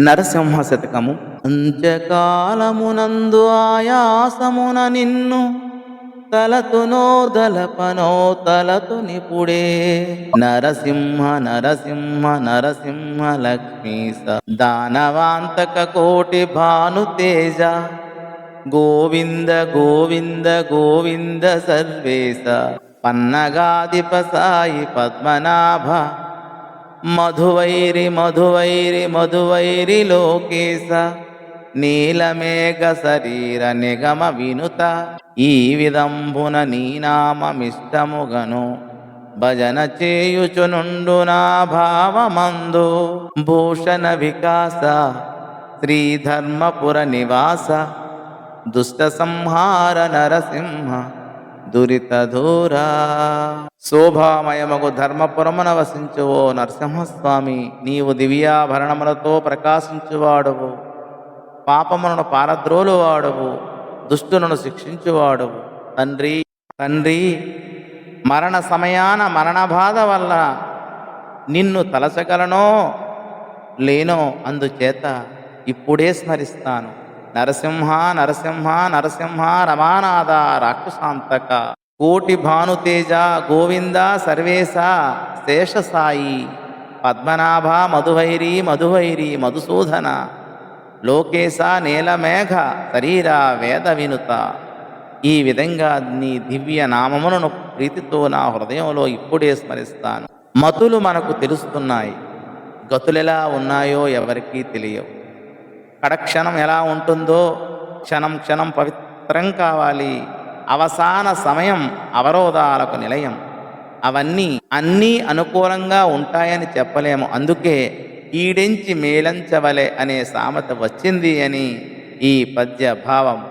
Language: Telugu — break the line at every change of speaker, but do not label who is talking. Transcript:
నరసింహ శతకము. అంత్యకాలమునందు ఆయాసమున నిన్ను తలతు దలపనో తలతు నిపుడే. నరసింహ నరసింహ నరసింహ లక్ష్మీస దానవాంతక కోటి భాను తేజ గోవింద గోవింద గోవింద సర్వేశ పన్నగాధిప సాయి పద్మనాభ మధువైరి మధువైరి మధువైరి లోకేశ నీలమేఘ శరీర నిగమ వినుత. ఈ విధంబున నీ నామమిష్టముగను భజన చేయుచునుండు నా భావమందు. భూషణ వికాస శ్రీధర్మపుర నివాస దుష్ట సంహార నరసింహ దురిత దూరా శోభామయమగు ధర్మపురమున వసించువో నరసింహస్వామి నీవు దివ్యాభరణములతో ప్రకాశించువాడవు. పాపములను పారద్రోలువాడవు దుష్టులను శిక్షించువాడవు. తండ్రి తండ్రి మరణ సమయాన మరణ బాధ వల్ల నిన్ను తలచగలనో లేనో అందుచేత ఇప్పుడే స్మరిస్తాను. నరసింహ నరసింహ నరసింహ రమానాథ రాక్షసాంతక. కోటి భానుతేజ గోవింద సర్వేశ శేషసాయి పద్మనాభ మధువైరి మధువైరి మధుసూధన లోకేశ నీలమేఘ శరీర వేద వినుత ఈ విధంగా నీ దివ్య నామములను ప్రీతితో నా హృదయంలో ఇప్పుడే స్మరిస్తాను. మతులు మనకు తెలుస్తున్నాయి. గతులెలా ఉన్నాయో ఎవరికీ తెలియవు. కడక్షణం ఎలా ఉంటుందో క్షణం క్షణం పవిత్రం కావాలి. అవసాన సమయం అవరోధాలకు నిలయం. అవన్నీ అన్నీ అనుకూలంగా ఉంటాయని చెప్పలేము. అందుకే ఈడెంచి మేలంచవలె అనే సామెత వచ్చింది అని ఈ పద్య భావం